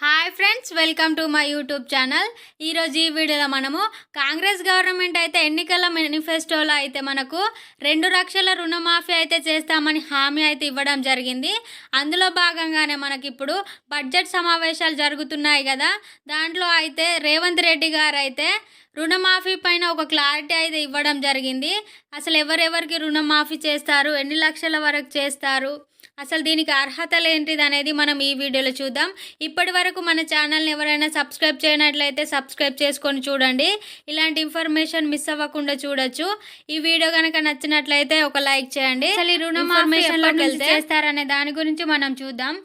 Hi friends welcome to my YouTube channel ఈరోజు ఈ వీడియోలో మనము కాంగ్రెస్ గవర్నమెంట్ అయితే ఎన్నికల మేనిఫెస్టోలో అయితే మనకు రెండు లక్షల రుణమాఫీ అయితే చేస్తామని హామీ అయితే ఇవ్వడం జరిగింది. అందులో భాగంగానే మనకి ఇప్పుడు బడ్జెట్ సమావేశాలు జరుగుతున్నాయి కదా. దాంట్లో అయితే రేవంత్ రెడ్డి గారు అయితే రుణమాఫీ పైన ఒక క్లారిటీ అయితే ఇవ్వడం జరిగింది. అసలు ఎవరెవరికి రుణమాఫీ చేస్తారు? ఎన్ని లక్షల వరకు చేస్తారు? అసలు దీనికి అర్హతలు ఏంటిది అనేది మనం ఈ వీడియోలో చూద్దాం. ఇప్పటి వరకు మన ఛానల్ని ఎవరైనా సబ్స్క్రైబ్ చేయనట్లయితే సబ్స్క్రైబ్ చేసుకొని చూడండి. ఇలాంటి ఇన్ఫర్మేషన్ మిస్ అవ్వకుండా చూడొచ్చు. ఈ వీడియో కనుక నచ్చినట్లయితే ఒక లైక్ చేయండి. అసలు ఈ రుణమాఫీ చేస్తారనే దాని గురించి మనం చూద్దాం.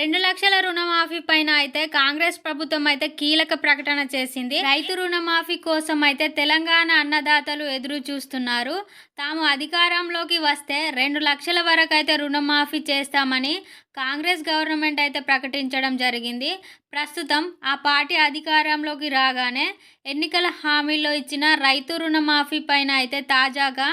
రెండు లక్షల రుణమాఫీ పైన అయితే కాంగ్రెస్ ప్రభుత్వం అయితే కీలక ప్రకటన చేసింది. రైతు రుణమాఫీ కోసం అయితే తెలంగాణ అన్నదాతలు ఎదురు చూస్తున్నారు తాము అధికారంలోకి వస్తే రెండు లక్షల వరకు అయితే రుణమాఫీ చేస్తామని కాంగ్రెస్ గవర్నమెంట్ అయితే ప్రకటించడం జరిగింది. ప్రస్తుతం ఆ పార్టీ అధికారంలోకి రాగానే ఎన్నికల హామీలో ఇచ్చిన రైతు రుణమాఫీ పైన అయితే తాజాగా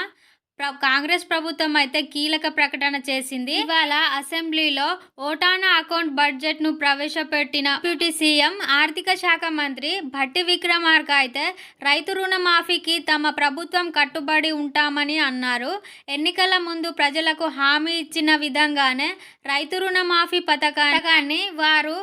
కాంగ్రెస్ ప్రభుత్వం అయితే కీలక ప్రకటన చేసింది. ఇవాళ అసెంబ్లీలో ఓటానా అకౌంట్ బడ్జెట్ను ప్రవేశపెట్టిన డిప్యూటీ సీఎం ఆర్థిక శాఖ మంత్రి భట్టి విక్రమార్క అయితే రైతు రుణమాఫీకి తమ ప్రభుత్వం కట్టుబడి ఉంటామని అన్నారు. ఎన్నికల ముందు ప్రజలకు హామీ ఇచ్చిన విధంగానే రైతు రుణమాఫీ పథకాన్ని వారు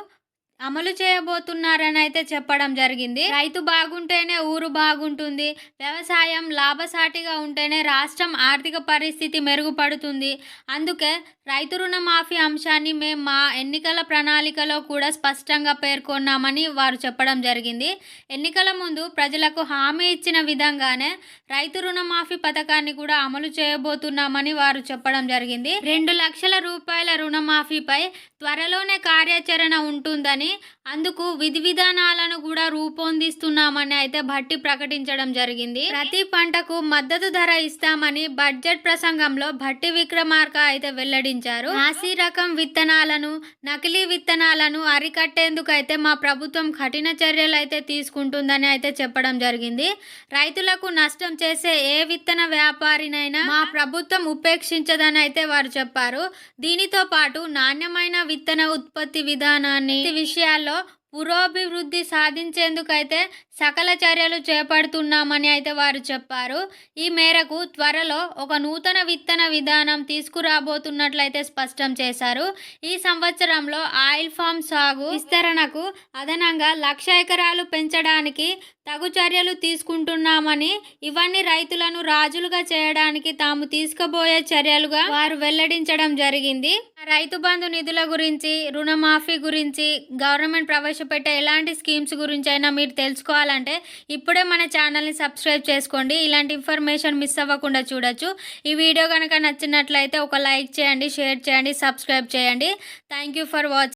అమలు చేయబోతున్నారని అయితే చెప్పడం జరిగింది. రైతు బాగుంటేనే ఊరు బాగుంటుంది. వ్యవసాయం లాభసాటిగా ఉంటేనే రాష్ట్రం ఆర్థిక పరిస్థితి మెరుగుపడుతుంది. అందుకే రైతు రుణమాఫీ అంశాన్ని మేము మా ఎన్నికల ప్రణాళికలో కూడా స్పష్టంగా పేర్కొన్నామని వారు చెప్పడం జరిగింది. ఎన్నికల ముందు ప్రజలకు హామీ ఇచ్చిన విధంగానే రైతు రుణమాఫీ పథకాన్ని కూడా అమలు చేయబోతున్నామని వారు చెప్పడం జరిగింది. రెండు లక్షల రూపాయల రుణమాఫీపై త్వరలోనే కార్యాచరణ ఉంటుందని అందుకు విధి విధానాలను కూడా రూపొందిస్తున్నామని అయితే భట్టి ప్రకటించడం జరిగింది. ప్రతి పంటకు మద్దతు ధర ఇస్తామని బడ్జెట్ ప్రసంగంలో భట్టి విక్రమార్క అయితే వెల్లడించారు. నాసి రకం విత్తనాలను నకిలీ విత్తనాలను అరికట్టేందుకు అయితే మా ప్రభుత్వం కఠిన చర్యలు అయితే తీసుకుంటుందని అయితే చెప్పడం జరిగింది. రైతులకు నష్టం చేసే ఏ విత్తన వ్యాపారినైనా మా ప్రభుత్వం ఉపేక్షించదని అయితే వారు చెప్పారు. దీనితో పాటు నాణ్యమైన విత్తన ఉత్పత్తి విధానాన్ని విషయం విషయాల్లో పురోభివృద్ధి సాధించేందుకైతే సకల చర్యలు చేపడుతున్నామని అయితే వారు చెప్పారు. ఈ మేరకు త్వరలో ఒక నూతన విత్తన విధానం తీసుకురాబోతున్నట్లయితే స్పష్టం చేశారు. ఈ సంవత్సరంలో ఆయిల్ ఫామ్ సాగు విస్తరణకు అదనంగా లక్ష ఎకరాలు పెంచడానికి తగు చర్యలు తీసుకుంటున్నామని ఇవన్నీ రైతులను రాజులుగా చేయడానికి తాము తీసుకుపోయే చర్యలుగా వారు వెల్లడించడం జరిగింది. రైతు బంధు నిధుల గురించి రుణమాఫీ గురించి గవర్నమెంట్ ప్రవేశపెట్టే ఎలాంటి స్కీమ్స్ గురించి అయినా మీరు తెలుసుకోవాలంటే ఇప్పుడే మన ఛానల్ని సబ్స్క్రైబ్ చేసుకోండి. ఇలాంటి ఇన్ఫర్మేషన్ మిస్ అవ్వకుండా చూడొచ్చు. ఈ వీడియో కనుక నచ్చినట్లయితే ఒక లైక్ చేయండి షేర్ చేయండి సబ్స్క్రైబ్ చేయండి. Thank you for watching